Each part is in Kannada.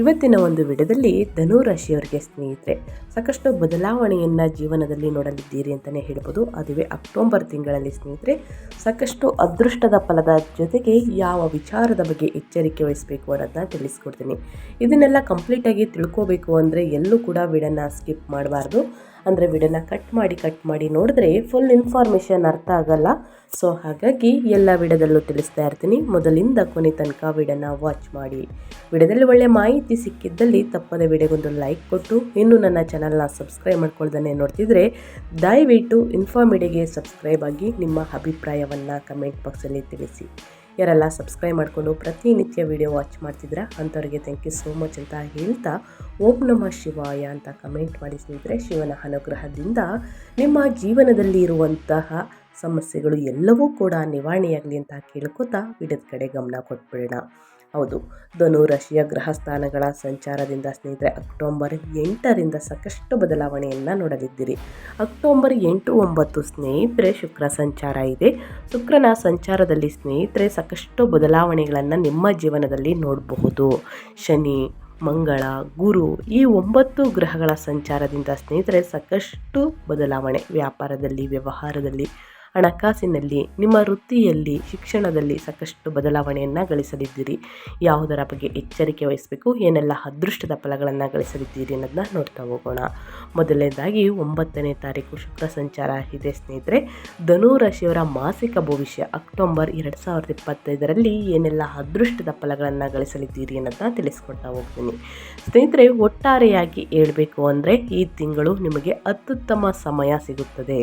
ಇವತ್ತಿನ ಒಂದು ವಿಡಿಯೋದಲ್ಲಿ ಧನು ರಾಶಿಯವರಿಗೆ ಸ್ನೇಹಿತರೆ, ಸಾಕಷ್ಟು ಬದಲಾವಣೆಯನ್ನು ಜೀವನದಲ್ಲಿ ನೋಡಲಿದ್ದೀರಿ ಅಂತಲೇ ಹೇಳ್ಬೋದು. ಅದುವೇ ಅಕ್ಟೋಬರ್ ತಿಂಗಳಲ್ಲಿ ಸ್ನೇಹಿತರೆ, ಸಾಕಷ್ಟು ಅದೃಷ್ಟದ ಫಲದ ಜೊತೆಗೆ ಯಾವ ವಿಚಾರದ ಬಗ್ಗೆ ಎಚ್ಚರಿಕೆ ವಹಿಸಬೇಕು ಅನ್ನೋದನ್ನ ತಿಳಿಸ್ಕೊಡ್ತೀನಿ. ಇದನ್ನೆಲ್ಲ ಕಂಪ್ಲೀಟಾಗಿ ತಿಳ್ಕೋಬೇಕು ಅಂದರೆ ಎಲ್ಲೂ ಕೂಡ ವಿಡನ್ನು ಸ್ಕಿಪ್ ಮಾಡಬಾರ್ದು. ಅಂದರೆ ವಿಡಿಯೋನ ಕಟ್ ಮಾಡಿ ಕಟ್ ಮಾಡಿ ನೋಡಿದ್ರೆ ಫುಲ್ ಇನ್ಫಾರ್ಮೇಷನ್ ಅರ್ಥ ಆಗಲ್ಲ. ಸೊ ಹಾಗಾಗಿ ಎಲ್ಲ ವಿಡಿಯೋದಲ್ಲೂ ತಿಳಿಸ್ತಾ ಇರ್ತೀನಿ. ಮೊದಲಿಂದ ಕೊನೆ ತನಕ ವಿಡಿಯೋನ ವಾಚ್ ಮಾಡಿ. ವಿಡಿಯೋದಲ್ಲಿ ಒಳ್ಳೆ ಮಾಹಿತಿ ಸಿಕ್ಕಿದ್ದಲ್ಲಿ ತಪ್ಪದೆ ವಿಡಿಯೋಗೊಂದು ಲೈಕ್ ಕೊಟ್ಟು, ಇನ್ನೂ ನನ್ನ ಚಾನಲ್ನ ಸಬ್ಸ್ಕ್ರೈಬ್ ಮಾಡ್ಕೊಳ್ದೇ ನೋಡ್ತಿದ್ರೆ, ದಯವಿಟ್ಟು ಇನ್ಫಾರ್ಮಿಡಿಗೆ ಸಬ್ಸ್ಕ್ರೈಬ್ ಆಗಿ ನಿಮ್ಮ ಅಭಿಪ್ರಾಯವನ್ನು ಕಮೆಂಟ್ ಬಾಕ್ಸಲ್ಲಿ ತಿಳಿಸಿ. ಯಾರೆಲ್ಲ ಸಬ್ಸ್ಕ್ರೈಬ್ ಮಾಡಿಕೊಂಡು ಪ್ರತಿನಿತ್ಯ ವಿಡಿಯೋ ವಾಚ್ ಮಾಡ್ತಿದ್ರ ಅಂಥವ್ರಿಗೆ ಥ್ಯಾಂಕ್ ಯು ಸೋ ಮಚ್ ಅಂತ ಹೇಳ್ತಾ ಓಂ ನಮಃ ಶಿವಾಯ ಅಂತ ಕಮೆಂಟ್ ಮಾಡಿ ಸ್ನೇಹಿತರೆ. ಶಿವನ ಅನುಗ್ರಹದಿಂದ ನಿಮ್ಮ ಜೀವನದಲ್ಲಿ ಇರುವಂತಹ ಸಮಸ್ಯೆಗಳು ಎಲ್ಲವೂ ಕೂಡ ನಿವಾರಣೆಯಾಗಲಿ ಅಂತ ಕೇಳ್ಕೊತಾ ವಿಡಿಯೋದ ಕಡೆ ಗಮನ ಕೊಟ್ಬಿಡೋಣ. ಹೌದು. ಧನು ರಾಶಿಯ ಗ್ರಹ ಸ್ಥಾನಗಳ ಸಂಚಾರದಿಂದ ಸ್ನೇಹಿತರೆ, ಅಕ್ಟೋಬರ್ ಎಂಟರಿಂದ ಸಾಕಷ್ಟು ಬದಲಾವಣೆಯನ್ನು ನೋಡಲಿದ್ದೀರಿ. ಅಕ್ಟೋಬರ್ ಎಂಟು ಒಂಬತ್ತು ಸ್ನೇಹಿತರೆ, ಶುಕ್ರ ಸಂಚಾರ ಇದೆ. ಶುಕ್ರನ ಸಂಚಾರದಲ್ಲಿ ಸ್ನೇಹಿತರೆ, ಸಾಕಷ್ಟು ಬದಲಾವಣೆಗಳನ್ನು ನಿಮ್ಮ ಜೀವನದಲ್ಲಿ ನೋಡಬಹುದು. ಶನಿ, ಮಂಗಳ, ಗುರು ಈ ಒಂಬತ್ತು ಗ್ರಹಗಳ ಸಂಚಾರದಿಂದ ಸ್ನೇಹಿತರೆ, ಸಾಕಷ್ಟು ಬದಲಾವಣೆ ವ್ಯಾಪಾರದಲ್ಲಿ, ವ್ಯವಹಾರದಲ್ಲಿ ಹಣಕಾಸಿನಲ್ಲಿ ನಿಮ್ಮ ವೃತ್ತಿಯಲ್ಲಿ, ಶಿಕ್ಷಣದಲ್ಲಿ ಸಾಕಷ್ಟು ಬದಲಾವಣೆಯನ್ನು ಗಳಿಸಲಿದ್ದೀರಿ ಯಾವುದರ ಬಗ್ಗೆ ಎಚ್ಚರಿಕೆ ವಹಿಸಬೇಕು, ಏನೆಲ್ಲ ಅದೃಷ್ಟದ ಫಲಗಳನ್ನು ಗಳಿಸಲಿದ್ದೀರಿ ಅನ್ನೋದನ್ನ ನೋಡ್ತಾ ಹೋಗೋಣ. ಮೊದಲನೇದಾಗಿ, ಒಂಬತ್ತನೇ ತಾರೀಕು ಶುಕ್ರ ಸಂಚಾರ ಇದೆ ಸ್ನೇಹಿತರೆ. ಧನು ರಾಶಿಯವರ ಮಾಸಿಕ ಭವಿಷ್ಯ ಅಕ್ಟೋಬರ್ ಎರಡು ಸಾವಿರದ ಇಪ್ಪತ್ತೈದರಲ್ಲಿ ಏನೆಲ್ಲ ಅದೃಷ್ಟದ ಫಲಗಳನ್ನು ಗಳಿಸಲಿದ್ದೀರಿ ಅನ್ನೋದನ್ನ ತಿಳಿಸ್ಕೊಡ್ತಾ ಹೋಗ್ತೀನಿ. ಸ್ನೇಹಿತರೆ, ಒಟ್ಟಾರೆಯಾಗಿ ಹೇಳಬೇಕು ಅಂದರೆ ಈ ತಿಂಗಳು ನಿಮಗೆ ಅತ್ಯುತ್ತಮ ಸಮಯ ಸಿಗುತ್ತದೆ.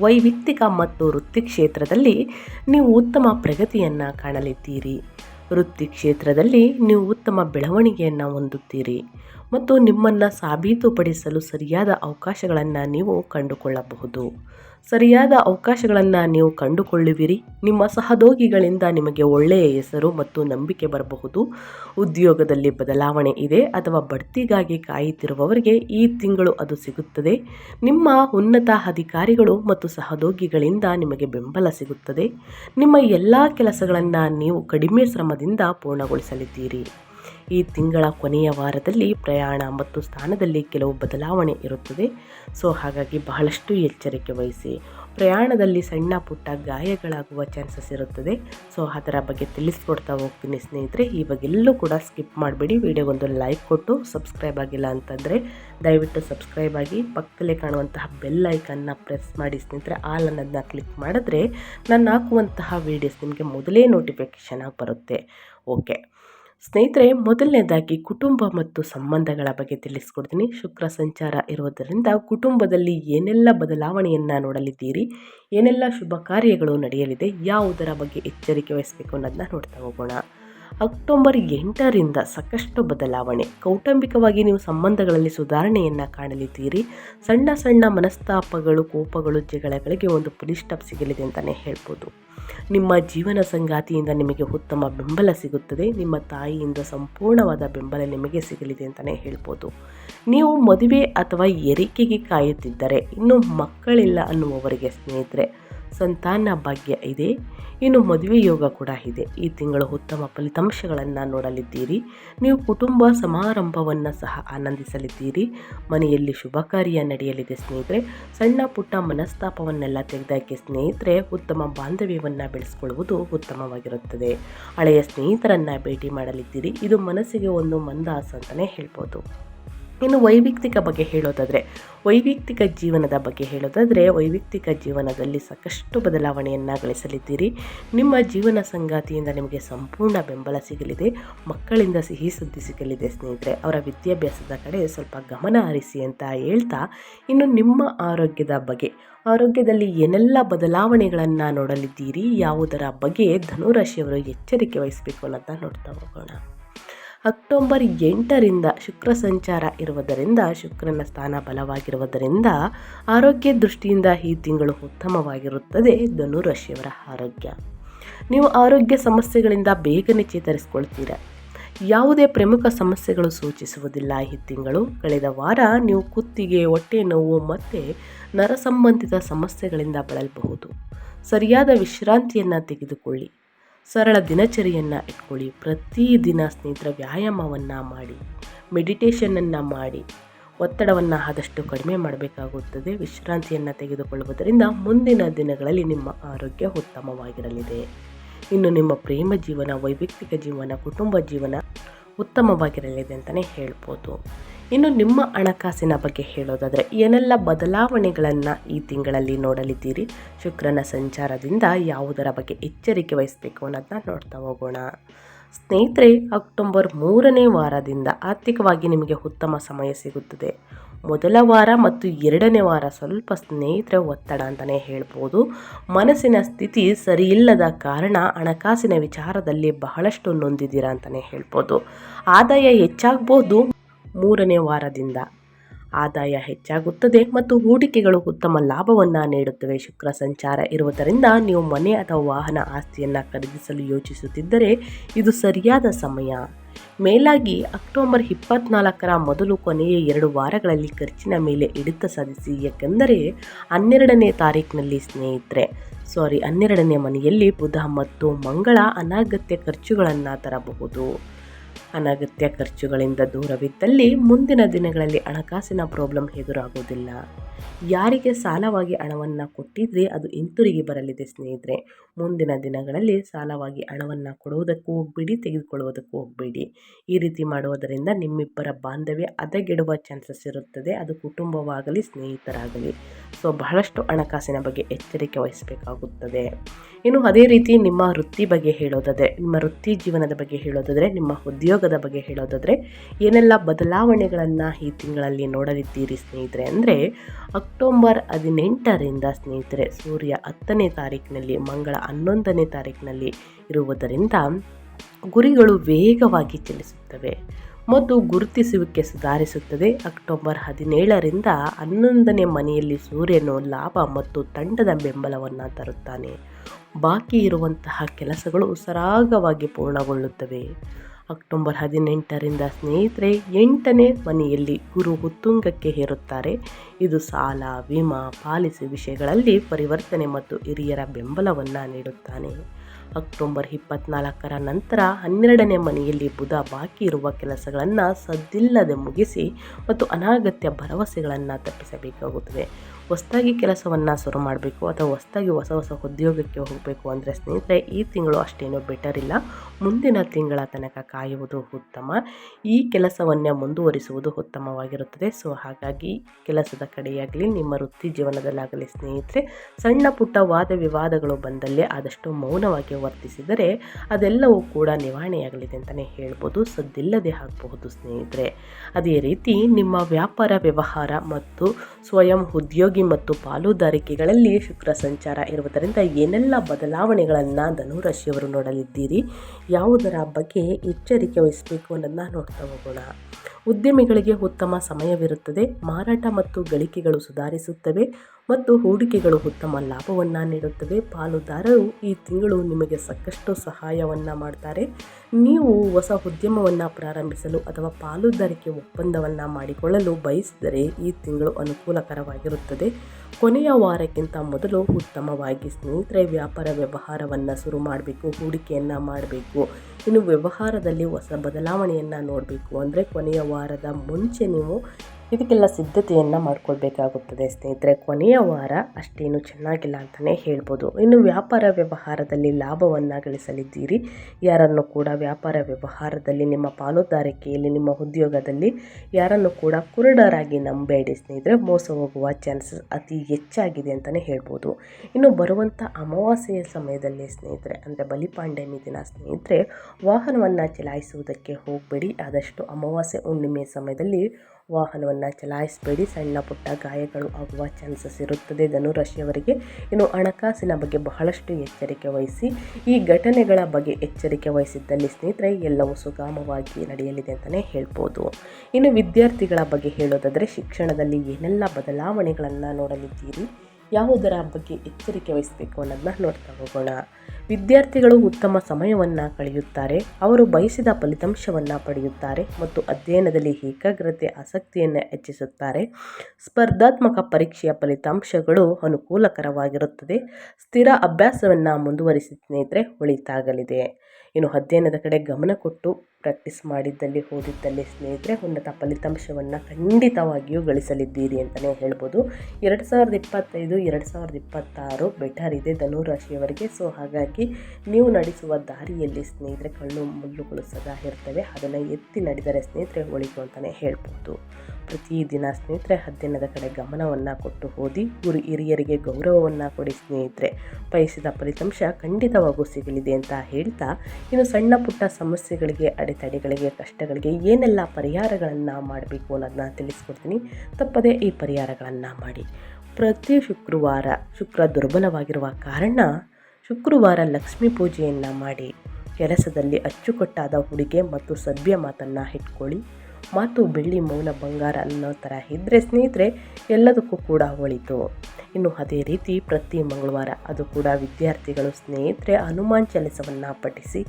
ವೈಯಕ್ತಿಕ ಮತ್ತು ವೃತ್ತಿ ಕ್ಷೇತ್ರದಲ್ಲಿ ನೀವು ಉತ್ತಮ ಪ್ರಗತಿಯನ್ನು ಕಾಣಲಿದ್ದೀರಿ. ವೃತ್ತಿ ಕ್ಷೇತ್ರದಲ್ಲಿ ನೀವು ಉತ್ತಮ ಬೆಳವಣಿಗೆಯನ್ನು ಹೊಂದುತ್ತೀರಿ ಮತ್ತು ನಿಮ್ಮನ್ನು ಸಾಬೀತುಪಡಿಸಲು ಸರಿಯಾದ ಅವಕಾಶಗಳನ್ನು ನೀವು ಕಂಡುಕೊಳ್ಳಬಹುದು. ಸರಿಯಾದ ಅವಕಾಶಗಳನ್ನು ನೀವು ಕಂಡುಕೊಳ್ಳುವಿರಿ. ನಿಮ್ಮ ಸಹೋದ್ಯೋಗಿಗಳಿಂದ ನಿಮಗೆ ಒಳ್ಳೆಯ ಹೆಸರು ಮತ್ತು ನಂಬಿಕೆ ಬರಬಹುದು. ಉದ್ಯೋಗದಲ್ಲಿ ಬದಲಾವಣೆ ಇದೆ ಅಥವಾ ಬಡ್ತಿಗಾಗಿ ಕಾಯುತ್ತಿರುವವರಿಗೆ ಈ ತಿಂಗಳು ಅದು ಸಿಗುತ್ತದೆ. ನಿಮ್ಮ ಉನ್ನತ ಅಧಿಕಾರಿಗಳು ಮತ್ತು ಸಹೋದ್ಯೋಗಿಗಳಿಂದ ನಿಮಗೆ ಬೆಂಬಲ ಸಿಗುತ್ತದೆ. ನಿಮ್ಮ ಎಲ್ಲ ಕೆಲಸಗಳನ್ನು ನೀವು ಕಡಿಮೆ ಶ್ರಮದಿಂದ ಪೂರ್ಣಗೊಳಿಸಲಿದ್ದೀರಿ. ಈ ತಿಂಗಳ ಕೊನೆಯ ವಾರದಲ್ಲಿ ಪ್ರಯಾಣ ಮತ್ತು ಸ್ಥಾನದಲ್ಲಿ ಕೆಲವು ಬದಲಾವಣೆ ಇರುತ್ತದೆ. ಸೊ, ಹಾಗಾಗಿ ಬಹಳಷ್ಟು ಎಚ್ಚರಿಕೆ ವಹಿಸಿ. ಪ್ರಯಾಣದಲ್ಲಿ ಸಣ್ಣ ಪುಟ್ಟ ಗಾಯಗಳಾಗುವ ಚಾನ್ಸಸ್ ಇರುತ್ತದೆ. ಸೊ, ಅದರ ಬಗ್ಗೆ ತಿಳಿಸ್ಕೊಡ್ತಾ ಹೋಗ್ತೀನಿ ಸ್ನೇಹಿತರೆ. ಇವಾಗೆಲ್ಲೂ ಕೂಡ ಸ್ಕಿಪ್ ಮಾಡಬೇಡಿ. ವಿಡಿಯೋಗೊಂದು ಲೈಕ್ ಕೊಟ್ಟು ಸಬ್ಸ್ಕ್ರೈಬ್ ಆಗಿಲ್ಲ ಅಂತಂದರೆ ದಯವಿಟ್ಟು ಸಬ್ಸ್ಕ್ರೈಬ್ ಆಗಿ ಪಕ್ಕದಲ್ಲೇ ಕಾಣುವಂತಹ ಬೆಲ್ ಐಕನ್ನ ಪ್ರೆಸ್ ಮಾಡಿ ಸ್ನೇಹಿತರೆ. ಆಲ್ ಅನ್ನೋದನ್ನ ಕ್ಲಿಕ್ ಮಾಡಿದ್ರೆ ನಾನು ಹಾಕುವಂತಹ ವೀಡಿಯೋಸ್ ನಿಮಗೆ ಮೊದಲೇ ನೋಟಿಫಿಕೇಷನ್ ಆಗಿ ಬರುತ್ತೆ. ಓಕೆ ಸ್ನೇಹಿತರೆ, ಮೊದಲನೇದಾಗಿ ಕುಟುಂಬ ಮತ್ತು ಸಂಬಂಧಗಳ ಬಗ್ಗೆ ತಿಳಿಸ್ಕೊಡ್ತೀನಿ. ಶುಕ್ರ ಸಂಚಾರ ಇರುವುದರಿಂದ ಕುಟುಂಬದಲ್ಲಿ ಏನೆಲ್ಲ ಬದಲಾವಣೆಯನ್ನು ನೋಡಲಿದ್ದೀರಿ, ಏನೆಲ್ಲ ಶುಭ ಕಾರ್ಯಗಳು ನಡೆಯಲಿದೆ, ಯಾವುದರ ಬಗ್ಗೆ ಎಚ್ಚರಿಕೆ ವಹಿಸಬೇಕು ಅನ್ನೋದನ್ನ ನೋಡ್ತಾ ಹೋಗೋಣ. ಅಕ್ಟೋಬರ್ ಎಂಟರಿಂದ ಸಾಕಷ್ಟು ಬದಲಾವಣೆ. ಕೌಟುಂಬಿಕವಾಗಿ ನೀವು ಸಂಬಂಧಗಳಲ್ಲಿ ಸುಧಾರಣೆಯನ್ನು ಕಾಣಲಿದ್ದೀರಿ. ಸಣ್ಣ ಸಣ್ಣ ಮನಸ್ತಾಪಗಳು, ಕೋಪಗಳು, ಜಗಳಗಳಿಗೆ ಒಂದು ಪುಲಿಸ್ಟಪ್ ಸ್ಟಾಪ್ ಸಿಗಲಿದೆ ಅಂತಲೇ ಹೇಳ್ಬೋದು. ನಿಮ್ಮ ಜೀವನ ಸಂಗಾತಿಯಿಂದ ನಿಮಗೆ ಉತ್ತಮ ಬೆಂಬಲ ಸಿಗುತ್ತದೆ. ನಿಮ್ಮ ತಾಯಿಯಿಂದ ಸಂಪೂರ್ಣವಾದ ಬೆಂಬಲ ನಿಮಗೆ ಸಿಗಲಿದೆ ಅಂತಲೇ ಹೇಳ್ಬೋದು. ನೀವು ಮದುವೆ ಅಥವಾ ಏರಿಕೆಗೆ ಕಾಯುತ್ತಿದ್ದರೆ, ಇನ್ನು ಮಕ್ಕಳಿಲ್ಲ ಅನ್ನುವವರಿಗೆ ಸ್ನೇಹಿತರೆ, ಸಂತಾನ ಭಾಗ್ಯ ಇದೆ. ಇನ್ನು ಮದುವೆ ಯೋಗ ಕೂಡ ಇದೆ. ಈ ತಿಂಗಳು ಉತ್ತಮ ಫಲಿತಾಂಶಗಳನ್ನು ನೋಡಲಿದ್ದೀರಿ. ನೀವು ಕುಟುಂಬ ಸಮಾರಂಭವನ್ನು ಸಹ ಆನಂದಿಸಲಿದ್ದೀರಿ. ಮನೆಯಲ್ಲಿ ಶುಭ ಕಾರ್ಯ ನಡೆಯಲಿದೆ ಸ್ನೇಹಿತರೆ. ಸಣ್ಣ ಪುಟ್ಟ ಮನಸ್ತಾಪವನ್ನೆಲ್ಲ ತೆಗೆದಕ್ಕೆ ಸ್ನೇಹಿತರೆ, ಉತ್ತಮ ಬಾಂಧವ್ಯವನ್ನು ಬೆಳೆಸ್ಕೊಳ್ಳುವುದು ಉತ್ತಮವಾಗಿರುತ್ತದೆ. ಹಳೆಯ ಸ್ನೇಹಿತರನ್ನು ಭೇಟಿ ಮಾಡಲಿದ್ದೀರಿ. ಇದು ಮನಸ್ಸಿಗೆ ಒಂದು ಮಂದಾಸ ಅಂತಲೇ ಹೇಳ್ಬೋದು. ಇನ್ನು ವೈಯಕ್ತಿಕ ಬಗ್ಗೆ ಹೇಳೋದಾದರೆ, ವೈಯಕ್ತಿಕ ಜೀವನದ ಬಗ್ಗೆ ಹೇಳೋದಾದರೆ, ವೈಯಕ್ತಿಕ ಜೀವನದಲ್ಲಿ ಸಾಕಷ್ಟು ಬದಲಾವಣೆಯನ್ನು ಗಳಿಸಲಿದ್ದೀರಿ. ನಿಮ್ಮ ಜೀವನ ಸಂಗಾತಿಯಿಂದ ನಿಮಗೆ ಸಂಪೂರ್ಣ ಬೆಂಬಲ ಸಿಗಲಿದೆ. ಮಕ್ಕಳಿಂದ ಸಿಹಿ ಸುದ್ದಿ ಸಿಗಲಿದೆ ಸ್ನೇಹಿತರೆ. ಅವರ ವಿದ್ಯಾಭ್ಯಾಸದ ಕಡೆ ಸ್ವಲ್ಪ ಗಮನ ಹರಿಸಿ ಅಂತ ಹೇಳ್ತಾ, ಇನ್ನು ನಿಮ್ಮ ಆರೋಗ್ಯದ ಬಗ್ಗೆ, ಆರೋಗ್ಯದಲ್ಲಿ ಏನೆಲ್ಲ ಬದಲಾವಣೆಗಳನ್ನು ನೋಡಲಿದ್ದೀರಿ, ಯಾವುದರ ಬಗ್ಗೆ ಧನುರಾಶಿಯವರು ಎಚ್ಚರಿಕೆ ವಹಿಸಬೇಕು ಅನ್ನೋದನ್ನ ನೋಡ್ತಾ ಹೋಗೋಣ. ಅಕ್ಟೋಬರ್ ಎಂಟರಿಂದ ಶುಕ್ರ ಸಂಚಾರ ಇರುವುದರಿಂದ ಶುಕ್ರನ ಸ್ಥಾನ ಬಲವಾಗಿರುವುದರಿಂದ ಆರೋಗ್ಯ ದೃಷ್ಟಿಯಿಂದ ಈ ತಿಂಗಳು ಉತ್ತಮವಾಗಿರುತ್ತದೆ. ಧನುರಾಶಿಯವರ ಆರೋಗ್ಯ. ನೀವು ಆರೋಗ್ಯ ಸಮಸ್ಯೆಗಳಿಂದ ಬೇಗನೆ ಚೇತರಿಸಿಕೊಳ್ತೀರಾ? ಯಾವುದೇ ಪ್ರಮುಖ ಸಮಸ್ಯೆಗಳು ಸೂಚಿಸುವುದಿಲ್ಲ ಈ ತಿಂಗಳು. ಕಳೆದ ವಾರ ನೀವು ಕುತ್ತಿಗೆ, ಹೊಟ್ಟೆ ನೋವು ಮತ್ತು ನರ ಸಂಬಂಧಿತ ಸಮಸ್ಯೆಗಳಿಂದ ಬಳಲಬಹುದು. ಸರಿಯಾದ ವಿಶ್ರಾಂತಿಯನ್ನು ತೆಗೆದುಕೊಳ್ಳಿ. ಸರಳ ದಿನಚರಿಯನ್ನು ಇಟ್ಕೊಳ್ಳಿ. ಪ್ರತಿದಿನ ಸ್ನೇಹಿತರ ವ್ಯಾಯಾಮವನ್ನು ಮಾಡಿ ಮೆಡಿಟೇಷನನ್ನು ಮಾಡಿ, ಒತ್ತಡವನ್ನು ಆದಷ್ಟು ಕಡಿಮೆ ಮಾಡಬೇಕಾಗುತ್ತದೆ. ವಿಶ್ರಾಂತಿಯನ್ನು ತೆಗೆದುಕೊಳ್ಳುವುದರಿಂದ ಮುಂದಿನ ದಿನಗಳಲ್ಲಿ ನಿಮ್ಮ ಆರೋಗ್ಯ ಉತ್ತಮವಾಗಿರಲಿದೆ. ಇನ್ನು ನಿಮ್ಮ ಪ್ರೇಮ ಜೀವನ, ವೈಯಕ್ತಿಕ ಜೀವನ, ಕುಟುಂಬ ಜೀವನ ಉತ್ತಮವಾಗಿರಲಿದೆ ಅಂತಲೇ ಹೇಳ್ಬೋದು. ಇನ್ನು ನಿಮ್ಮ ಹಣಕಾಸಿನ ಬಗ್ಗೆ ಹೇಳೋದಾದರೆ ಏನೆಲ್ಲ ಬದಲಾವಣೆಗಳನ್ನು ಈ ತಿಂಗಳಲ್ಲಿ ನೋಡಲಿದ್ದೀರಿ? ಶುಕ್ರನ ಸಂಚಾರದಿಂದ ಯಾವುದರ ಬಗ್ಗೆ ಎಚ್ಚರಿಕೆ ವಹಿಸಬೇಕು ಅನ್ನೋದನ್ನ ನೋಡ್ತಾ ಹೋಗೋಣ. ಸ್ನೇಹಿತರೆ, ಅಕ್ಟೋಬರ್ ಮೂರನೇ ವಾರದಿಂದ ಆರ್ಥಿಕವಾಗಿ ನಿಮಗೆ ಉತ್ತಮ ಸಮಯ ಸಿಗುತ್ತದೆ. ಮೊದಲ ವಾರ ಮತ್ತು ಎರಡನೇ ವಾರ ಸ್ವಲ್ಪ ಸ್ನೇಹಿತರೆ ಒತ್ತಡ ಅಂತಲೇ ಹೇಳ್ಬೋದು. ಮನಸ್ಸಿನ ಸ್ಥಿತಿ ಸರಿಯಿಲ್ಲದ ಕಾರಣ ಹಣಕಾಸಿನ ವಿಚಾರದಲ್ಲಿ ಬಹಳಷ್ಟು ನೊಂದಿದ್ದೀರಾ ಅಂತಲೇ ಹೇಳ್ಬೋದು. ಆದಾಯ ಹೆಚ್ಚಾಗ್ಬೋದು ಮೂರನೇ ವಾರದಿಂದ. ಆದಾಯ ಹೆಚ್ಚಾಗುತ್ತದೆ ಮತ್ತು ಹೂಡಿಕೆಗಳು ಉತ್ತಮ ಲಾಭವನ್ನು ನೀಡುತ್ತವೆ. ಶುಕ್ರ ಸಂಚಾರ ಇರುವುದರಿಂದ ನೀವು ಮನೆ ಅಥವಾ ವಾಹನ ಆಸ್ತಿಯನ್ನು ಖರೀದಿಸಲು ಯೋಚಿಸುತ್ತಿದ್ದರೆ ಇದು ಸರಿಯಾದ ಸಮಯ. ಮೇಲಾಗಿ ಅಕ್ಟೋಬರ್ ಇಪ್ಪತ್ನಾಲ್ಕರ ಮೊದಲು ಕೊನೆಯ ಎರಡು ವಾರಗಳಲ್ಲಿ ಖರ್ಚಿನ ಮೇಲೆ ಹಿಡಿತ ಸಾಧಿಸಿ ಏಕೆಂದರೆ ಹನ್ನೆರಡನೇ ತಾರೀಕಿನಲ್ಲಿ ಸ್ನೇಹಿತರೆ, ಸಾರಿ ಹನ್ನೆರಡನೇ ಮನೆಯಲ್ಲಿ ಬುಧ ಮತ್ತು ಮಂಗಳ ಅನಾಗತ್ಯ ಖರ್ಚುಗಳನ್ನು ತರಬಹುದು. ಅನಗತ್ಯ ಖರ್ಚುಗಳಿಂದ ದೂರವಿದ್ದಲ್ಲಿ ಮುಂದಿನ ದಿನಗಳಲ್ಲಿ ಹಣಕಾಸಿನ ಪ್ರಾಬ್ಲಮ್ ಎದುರಾಗುವುದಿಲ್ಲ ಯಾರಿಗೆ ಸಾಲವಾಗಿ ಹಣವನ್ನು ಕೊಟ್ಟಿದ್ರೆ ಅದು ಹಿಂತಿರುಗಿ ಬರಲಿದೆ ಸ್ನೇಹಿತರೆ. ಮುಂದಿನ ದಿನಗಳಲ್ಲಿ ಸಾಲವಾಗಿ ಹಣವನ್ನು ಕೊಡುವುದಕ್ಕೂ ಹೋಗಬೇಡಿ, ತೆಗೆದುಕೊಳ್ಳುವುದಕ್ಕೂ ಹೋಗಬೇಡಿ. ಈ ರೀತಿ ಮಾಡುವುದರಿಂದ ನಿಮ್ಮಿಬ್ಬರ ಬಾಂಧವ್ಯ ಹದಗೆಡುವ ಚಾನ್ಸಸ್ ಇರುತ್ತದೆ. ಅದು ಕುಟುಂಬವಾಗಲಿ, ಸ್ನೇಹಿತರಾಗಲಿ. ಸೊ ಬಹಳಷ್ಟು ಹಣಕಾಸಿನ ಬಗ್ಗೆ ಎಚ್ಚರಿಕೆ ವಹಿಸಬೇಕಾಗುತ್ತದೆ. ಇನ್ನು ಅದೇ ರೀತಿ ನಿಮ್ಮ ವೃತ್ತಿ ಬಗ್ಗೆ ಹೇಳೋದಾದರೆ, ನಿಮ್ಮ ವೃತ್ತಿ ಜೀವನದ ಬಗ್ಗೆ ಹೇಳೋದಾದರೆ, ನಿಮ್ಮ ಉದ್ಯೋಗದ ಬಗ್ಗೆ ಹೇಳೋದಾದರೆ, ಏನೆಲ್ಲ ಬದಲಾವಣೆಗಳನ್ನು ಈ ತಿಂಗಳಲ್ಲಿ ನೋಡಲಿದ್ದೀರಿ ಸ್ನೇಹಿತರೆ ಅಂದರೆ, ಅಕ್ಟೋಬರ್ ಹದಿನೆಂಟರಿಂದ ಸ್ನೇಹಿತರೆ ಸೂರ್ಯ ಹತ್ತನೇ ತಾರೀಕಿನಲ್ಲಿ ಮಂಗಳ ಹನ್ನೊಂದನೇ ತಾರೀಕಿನಲ್ಲಿ ಇರುವುದರಿಂದ ಗುರಿಗಳು ವೇಗವಾಗಿ ಚಲಿಸುತ್ತವೆ. ಮತ್ತು ಗುರುತಿಸುವಿಕೆ ಸುಧಾರಿಸುತ್ತದೆ. ಅಕ್ಟೋಬರ್ ಹದಿನೇಳರಿಂದ ಹನ್ನೊಂದನೇ ಮನೆಯಲ್ಲಿ ಸೂರ್ಯನು ಲಾಭ ಮತ್ತು ತಂಡದ ಬೆಂಬಲವನ್ನು ತರುತ್ತಾನೆ. ಬಾಕಿ ಇರುವಂತಹ ಕೆಲಸಗಳು ಸರಾಗವಾಗಿ ಪೂರ್ಣಗೊಳ್ಳುತ್ತವೆ. ಅಕ್ಟೋಬರ್ ಹದಿನೆಂಟರಿಂದ ಸ್ನೇಹಿತರೆ, ಎಂಟನೇ ಮನೆಯಲ್ಲಿ ಗುರು ಉತ್ತುಂಗಕ್ಕೆ ಹೇರುತ್ತಾರೆ, ಇದು ಸಾಲ, ವಿಮಾ, ಪಾಲಿಸಿ ವಿಷಯಗಳಲ್ಲಿ ಪರಿವರ್ತನೆ ಮತ್ತು ಹಿರಿಯರ ಬೆಂಬಲವನ್ನು ನೀಡುತ್ತಾನೆ. ಅಕ್ಟೋಬರ್ ಇಪ್ಪತ್ನಾಲ್ಕರ ನಂತರ ಹನ್ನೆರಡನೇ ಮನೆಯಲ್ಲಿ ಬುಧ ಬಾಕಿ ಇರುವ ಕೆಲಸಗಳನ್ನು ಸದ್ದಿಲ್ಲದೆ ಮುಗಿಸಿ ಮತ್ತು ಅನಾಗತ್ಯ ಭರವಸೆಗಳನ್ನು ತಪ್ಪಿಸಬೇಕಾಗುತ್ತದೆ. ಹೊಸದಾಗಿ ಕೆಲಸವನ್ನು ಶುರು ಮಾಡಬೇಕು ಅಥವಾ ಹೊಸದಾಗಿ ಹೊಸ ಹೊಸ ಉದ್ಯೋಗಕ್ಕೆ ಹೋಗಬೇಕು ಅಂದರೆ ಸ್ನೇಹಿತರೆ, ಈ ತಿಂಗಳು ಅಷ್ಟೇನು ಬೆಟರ್ ಇಲ್ಲ. ಮುಂದಿನ ತಿಂಗಳ ತನಕ ಕಾಯುವುದು ಉತ್ತಮ. ಈ ಕೆಲಸವನ್ನೇ ಮುಂದುವರಿಸುವುದು ಉತ್ತಮವಾಗಿರುತ್ತದೆ. ಸೊ ಹಾಗಾಗಿ ಕೆಲಸದ ಕಡೆಯಾಗಲಿ, ನಿಮ್ಮ ವೃತ್ತಿ ಜೀವನದಲ್ಲಾಗಲಿ ಸ್ನೇಹಿತರೆ, ಸಣ್ಣ ಪುಟ್ಟ ವಾದ ವಿವಾದಗಳು ಬಂದಲ್ಲಿ ಆದಷ್ಟು ಮೌನವಾಗಿ ವರ್ತಿಸಿದರೆ ಅದೆಲ್ಲವೂ ಕೂಡ ನಿವಾರಣೆಯಾಗಲಿದೆ ಅಂತಲೇ ಹೇಳ್ಬೋದು. ಸದ್ದಿಲ್ಲದೆ ಆಗಬಹುದು ಸ್ನೇಹಿತರೆ. ಅದೇ ರೀತಿ ನಿಮ್ಮ ವ್ಯಾಪಾರ, ವ್ಯವಹಾರ ಮತ್ತು ಸ್ವಯಂ ಉದ್ಯೋಗ ಮತ್ತು ಪಾಲುದಾರಿಕೆಗಳಲ್ಲಿ ಶುಕ್ರ ಸಂಚಾರ ಇರುವುದರಿಂದ ಏನೆಲ್ಲ ಬದಲಾವಣೆಗಳನ್ನು ಧನುರಾಶಿಯವರು ನೋಡಲಿದ್ದೀರಿ? ಯಾವುದರ ಬಗ್ಗೆ ಎಚ್ಚರಿಕೆ ವಹಿಸಬೇಕು ಅನ್ನೋದನ್ನ ನೋಡ್ತಾ ಹೋಗೋಣ. ಉದ್ಯಮಿಗಳಿಗೆ ಉತ್ತಮ ಸಮಯವಿರುತ್ತದೆ, ಮಾರಾಟ ಮತ್ತು ಗಳಿಕೆಗಳು ಸುಧಾರಿಸುತ್ತವೆ. ಮತ್ತು ಹೂಡಿಕೆಗಳು ಉತ್ತಮ ಲಾಭವನ್ನು ನೀಡುತ್ತವೆ. ಪಾಲುದಾರರು ಈ ತಿಂಗಳು ನಿಮಗೆ ಸಾಕಷ್ಟು ಸಹಾಯವನ್ನು ಮಾಡ್ತಾರೆ. ನೀವು ಹೊಸ ಉದ್ಯಮವನ್ನು ಪ್ರಾರಂಭಿಸಲು ಅಥವಾ ಪಾಲುದಾರಿಕೆ ಒಪ್ಪಂದವನ್ನು ಮಾಡಿಕೊಳ್ಳಲು ಬಯಸಿದರೆ ಈ ತಿಂಗಳು ಅನುಕೂಲಕರವಾಗಿರುತ್ತದೆ. ಕೊನೆಯ ವಾರಕ್ಕಿಂತ ಮೊದಲು ಉತ್ತಮವಾಗಿ ಸ್ನೇಹಿತರೆ ವ್ಯಾಪಾರ ವ್ಯವಹಾರವನ್ನು ಶುರು ಮಾಡಬೇಕು, ಹೂಡಿಕೆಯನ್ನು ಮಾಡಬೇಕು. ಇನ್ನು ವ್ಯವಹಾರದಲ್ಲಿ ಹೊಸ ಬದಲಾವಣೆಯನ್ನು ನೋಡಬೇಕು. ಅಂದರೆ ಕೊನೆಯ ವಾರದ ಮುಂಚೆ ನೀವು ಇದಕ್ಕೆಲ್ಲ ಸಿದ್ಧತೆಯನ್ನು ಮಾಡ್ಕೊಳ್ಬೇಕಾಗುತ್ತದೆ. ಸ್ನೇಹಿತರೆ, ಕೊನೆಯ ವಾರ ಅಷ್ಟೇನು ಚೆನ್ನಾಗಿಲ್ಲ ಅಂತಲೇ ಹೇಳ್ಬೋದು. ಇನ್ನು ವ್ಯಾಪಾರ ವ್ಯವಹಾರದಲ್ಲಿ ಲಾಭವನ್ನು ಗಳಿಸಲಿದ್ದೀರಿ. ಯಾರನ್ನು ಕೂಡ ವ್ಯಾಪಾರ ವ್ಯವಹಾರದಲ್ಲಿ, ನಿಮ್ಮ ಪಾಲುದಾರಿಕೆಯಲ್ಲಿ, ನಿಮ್ಮ ಉದ್ಯೋಗದಲ್ಲಿ ಯಾರನ್ನು ಕೂಡ ಕುರುಡರಾಗಿ ನಂಬೇಡಿ. ಸ್ನೇಹಿತರೆ, ಮೋಸ ಹೋಗುವ ಚಾನ್ಸಸ್ ಅತಿ ಹೆಚ್ಚಾಗಿದೆ ಅಂತಲೇ ಹೇಳ್ಬೋದು. ಇನ್ನು ಬರುವಂಥ ಅಮಾವಾಸ್ಯೆಯ ಸಮಯದಲ್ಲಿ ಸ್ನೇಹಿತರೆ, ಅಂದರೆ ಬಲಿಪಾಂಡಮಿ ದಿನ ಸ್ನೇಹಿತರೆ, ವಾಹನವನ್ನು ಚಲಾಯಿಸುವುದಕ್ಕೆ ಹೋಗಬೇಡಿ. ಆದಷ್ಟು ಅಮಾವಾಸ್ಯೆ ಹುಣ್ಣಿಮೆ ಸಮಯದಲ್ಲಿ ವಾಹನವನ್ನು ಚಲಾಯಿಸಬೇಡಿ. ಸಣ್ಣ ಪುಟ್ಟ ಗಾಯಗಳು ಆಗುವ ಚಾನ್ಸಸ್ ಇರುತ್ತದೆ. ಧನುರಾಶಿಯವರಿಗೆ ಇನ್ನು ಹಣಕಾಸಿನ ಬಗ್ಗೆ ಬಹಳಷ್ಟು ಎಚ್ಚರಿಕೆ ವಹಿಸಿ, ಈ ಘಟನೆಗಳ ಬಗ್ಗೆ ಎಚ್ಚರಿಕೆ ವಹಿಸಿದ್ದಲ್ಲಿ ಸ್ನೇಹಿತರೆ, ಎಲ್ಲವೂ ಸುಗಮವಾಗಿ ನಡೆಯಲಿದೆ ಅಂತಲೇ ಹೇಳ್ಬೋದು. ಇನ್ನು ವಿದ್ಯಾರ್ಥಿಗಳ ಬಗ್ಗೆ ಹೇಳೋದಾದರೆ, ಶಿಕ್ಷಣದಲ್ಲಿ ಏನೆಲ್ಲ ಬದಲಾವಣೆಗಳನ್ನು ನೋಡಲಿದ್ದೀರಿ? ಯಾವುದರ ಬಗ್ಗೆ ಎಚ್ಚರಿಕೆ ವಹಿಸಬೇಕು ಅನ್ನೋದನ್ನ ನೋಡ್ತಾ ಹೋಗೋಣ. ವಿದ್ಯಾರ್ಥಿಗಳು ಉತ್ತಮ ಸಮಯವನ್ನು ಕಳೆಯುತ್ತಾರೆ, ಅವರು ಬಯಸಿದ ಫಲಿತಾಂಶವನ್ನು ಪಡೆಯುತ್ತಾರೆ ಮತ್ತು ಅಧ್ಯಯನದಲ್ಲಿ ಏಕಾಗ್ರತೆ, ಆಸಕ್ತಿಯನ್ನು ಹೆಚ್ಚಿಸುತ್ತಾರೆ. ಸ್ಪರ್ಧಾತ್ಮಕ ಪರೀಕ್ಷೆಯ ಫಲಿತಾಂಶಗಳು ಅನುಕೂಲಕರವಾಗಿರುತ್ತದೆ. ಸ್ಥಿರ ಅಭ್ಯಾಸವನ್ನು ಮುಂದುವರಿಸಿ ಸ್ನೇಹಿತರೆ, ಒಳಿತಾಗಲಿದೆ. ಇನ್ನು ಅಧ್ಯಯನದ ಕಡೆ ಗಮನ ಕೊಟ್ಟು ಪ್ರಾಕ್ಟೀಸ್ ಮಾಡಿದ್ದಲ್ಲಿ, ಓದಿದ್ದಲ್ಲಿ ಸ್ನೇಹಿತರೆ, ಉನ್ನತ ಫಲಿತಾಂಶವನ್ನು ಖಂಡಿತವಾಗಿಯೂ ಗಳಿಸಲಿದ್ದೀರಿ ಅಂತಲೇ ಹೇಳ್ಬೋದು. ಎರಡು ಸಾವಿರದ ಇಪ್ಪತ್ತೈದು, ಎರಡು ಸಾವಿರದ ಇಪ್ಪತ್ತಾರು ಬೆಟರ್ ಇದೆ ಧನುರಾಶಿಯವರಿಗೆ ಸೊ ಹಾಗಾಗಿ ನೀವು ನಡೆಸುವ ದಾರಿಯಲ್ಲಿ ಸ್ನೇಹಿತರೆ ಕಣ್ಣು ಮುಳ್ಳುಗಳು ಸದಾ ಇರ್ತವೆ. ಅದನ್ನು ಎತ್ತಿ ನಡೆದರೆ ಸ್ನೇಹಿತರೆ ಒಳಿತು ಅಂತಲೇ ಹೇಳ್ಬೋದು. ಪ್ರತಿದಿನ ಸ್ನೇಹಿತರೆ ಅಧ್ಯಯನದ ಕಡೆ ಗಮನವನ್ನು ಕೊಟ್ಟು ಓದಿ, ಗುರು ಹಿರಿಯರಿಗೆ ಗೌರವವನ್ನು ಕೊಡಿ ಸ್ನೇಹಿತರೆ. ಬಯಸಿದ ಫಲಿತಾಂಶ ಖಂಡಿತವಾಗೂ ಸಿಗಲಿದೆ ಅಂತ ಹೇಳ್ತಾ, ಇನ್ನು ಸಣ್ಣ ಪುಟ್ಟ ಸಮಸ್ಯೆಗಳಿಗೆ, ಅಡೆತಡೆಗಳಿಗೆ, ಕಷ್ಟಗಳಿಗೆ ಏನೆಲ್ಲ ಪರಿಹಾರಗಳನ್ನು ಮಾಡಬೇಕು ಅನ್ನೋದನ್ನ ತಿಳಿಸ್ಕೊಡ್ತೀನಿ. ತಪ್ಪದೇ ಈ ಪರಿಹಾರಗಳನ್ನು ಮಾಡಿ. ಪ್ರತಿ ಶುಕ್ರವಾರ ಶುಕ್ರ ದುರ್ಬಲವಾಗಿರುವ ಕಾರಣ ಶುಕ್ರವಾರ ಲಕ್ಷ್ಮೀ ಪೂಜೆಯನ್ನು ಮಾಡಿ ಕೆಲಸದಲ್ಲಿ ಅಚ್ಚುಕಟ್ಟಾದ ಹುಡುಗೆ ಮತ್ತು ಸಭ್ಯ ಮಾತನ್ನು ಇಟ್ಕೊಳ್ಳಿ. ಮಾತು ಬೆಳ್ಳಿ ಮೌನ ಬಂಗಾರ ಅನ್ನೋ ಥರ ಇದ್ದರೆ ಸ್ನೇಹಿತರೆ, ಎಲ್ಲದಕ್ಕೂ ಕೂಡ ಒಳಿತು. ಇನ್ನು ಅದೇ ರೀತಿ ಪ್ರತಿ ಮಂಗಳವಾರ ಅದು ಕೂಡ ವಿದ್ಯಾರ್ಥಿಗಳು ಸ್ನೇಹಿತರೆ ಹನುಮಾನ್ ಚಾಲಿಸವನ್ನು ಪಠಿಸಿ,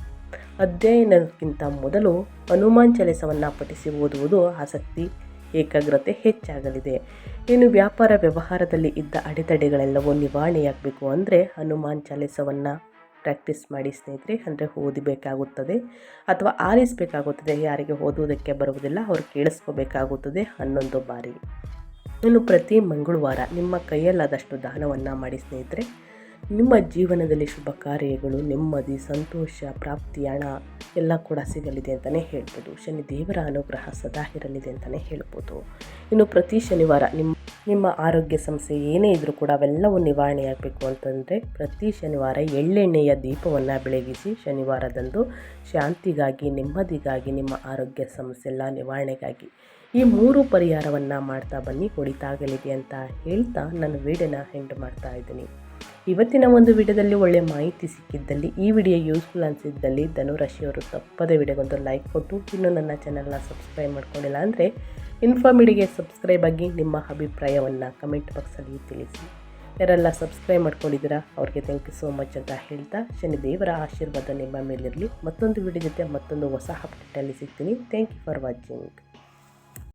ಅಧ್ಯಯನಕ್ಕಿಂತ ಮೊದಲು ಹನುಮಾನ್ ಚಾಲಿಸವನ್ನು ಪಠಿಸಿ ಓದುವುದು ಆಸಕ್ತಿ. ಏಕಾಗ್ರತೆ ಹೆಚ್ಚಾಗಲಿದೆ. ಇನ್ನು ವ್ಯಾಪಾರ ವ್ಯವಹಾರದಲ್ಲಿ ಇದ್ದ ಅಡೆತಡೆಗಳೆಲ್ಲವೂ ನಿವಾರಣೆಯಾಗಬೇಕು ಅಂದರೆ ಹನುಮಾನ್ ಚಾಲಿಸವನ್ನು ಪ್ರಾಕ್ಟೀಸ್ ಮಾಡಿ ಸ್ನೇಹಿತರೆ, ಅಂದರೆ ಓದಬೇಕಾಗುತ್ತದೆ ಅಥವಾ ಆಲಿಸಬೇಕಾಗುತ್ತದೆ. ಯಾರಿಗೆ ಓದುವುದಕ್ಕೆ ಬರುವುದಿಲ್ಲ, ಅವರು ಕೇಳಿಸ್ಕೋಬೇಕಾಗುತ್ತದೆ ಹನ್ನೊಂದು ಬಾರಿ. ಇನ್ನು ಪ್ರತಿ ಮಂಗಳವಾರ ನಿಮ್ಮ ಕೈಯಲ್ಲಾದಷ್ಟು ದಾನವನ್ನು ಮಾಡಿ ಸ್ನೇಹಿತರೆ ನಿಮ್ಮ ಜೀವನದಲ್ಲಿ ಶುಭ ಕಾರ್ಯಗಳು, ನೆಮ್ಮದಿ, ಸಂತೋಷ, ಪ್ರಾಪ್ತಿ, ಹಣ ಎಲ್ಲ ಕೂಡ ಸಿಗಲಿದೆ ಅಂತಲೇ ಹೇಳ್ಬೋದು. ಶನಿ ದೇವರ ಅನುಗ್ರಹ ಸದಾ ಇರಲಿದೆ ಅಂತಲೇ ಹೇಳ್ಬೋದು. ಇನ್ನು ಪ್ರತಿ ಶನಿವಾರ ನಿಮ್ಮ ನಿಮ್ಮ ಆರೋಗ್ಯ ಸಮಸ್ಯೆ ಏನೇ ಇದ್ದರೂ ಕೂಡ ಅವೆಲ್ಲವೂ ನಿವಾರಣೆಯಾಗಬೇಕು ಅಂತಂದರೆ ಪ್ರತಿ ಶನಿವಾರ ಎಳ್ಳೆಣ್ಣೆಯ ದೀಪವನ್ನು ಬೆಳಗಿಸಿ ಶನಿವಾರದಂದು ಶಾಂತಿಗಾಗಿ, ನೆಮ್ಮದಿಗಾಗಿ ನಿಮ್ಮ ಆರೋಗ್ಯ ಸಮಸ್ಯೆ ಎಲ್ಲ ನಿವಾರಣೆಗಾಗಿ ಈ ಮೂರು ಪರಿಹಾರವನ್ನು ಮಾಡ್ತಾ ಬನ್ನಿ. ಹೊಡಿತಾಗಲಿದೆ ಅಂತ ಹೇಳ್ತಾ ನಾನು ವೀಡಿಯೋನ ಎಂಡ್ ಮಾಡ್ತಾ ಇದ್ದೀನಿ. ಇವತ್ತಿನ ಒಂದು ವಿಡಿಯೋದಲ್ಲಿ ಒಳ್ಳೆಯ ಮಾಹಿತಿ ಸಿಕ್ಕಿದ್ದಲ್ಲಿ ಈ ವಿಡಿಯೋ ಯೂಸ್ಫುಲ್ ಅನಿಸಿದ್ದಲ್ಲಿ ಧನುರಾಶಿಯವರು ತಪ್ಪದೇ ವಿಡಿಯೋಗೊಂದು ಲೈಕ್ ಕೊಟ್ಟು ಇನ್ನೂ ನನ್ನ ಚಾನಲ್ನ ಸಬ್ಸ್ಕ್ರೈಬ್ ಮಾಡ್ಕೊಂಡಿಲ್ಲ ಅಂದರೆ ಇನ್ಫಾರ್ಮಿಡಿಗೆ ಸಬ್ಸ್ಕ್ರೈಬ್ ಆಗಿ ನಿಮ್ಮ ಅಭಿಪ್ರಾಯವನ್ನು ಕಮೆಂಟ್ ಬಾಕ್ಸಲ್ಲಿ ತಿಳಿಸಿ. ಯಾರೆಲ್ಲ ಸಬ್ಸ್ಕ್ರೈಬ್ ಮಾಡ್ಕೊಂಡಿದ್ದೀರಾ, ಅವ್ರಿಗೆ ಥ್ಯಾಂಕ್ ಯು ಸೋ ಮಚ್ ಅಂತ ಹೇಳ್ತಾ ಶನಿ ದೇವರ ಆಶೀರ್ವಾದ ನಿಮ್ಮ ಮೇಲಿರಲಿ. ಮತ್ತೊಂದು ವಿಡಿಯೋ ಜೊತೆ ಮತ್ತೊಂದು ಹೊಸ ಅಪ್ಡೇಟಲ್ಲಿ ಸಿಗ್ತೀನಿ. Thank you for watching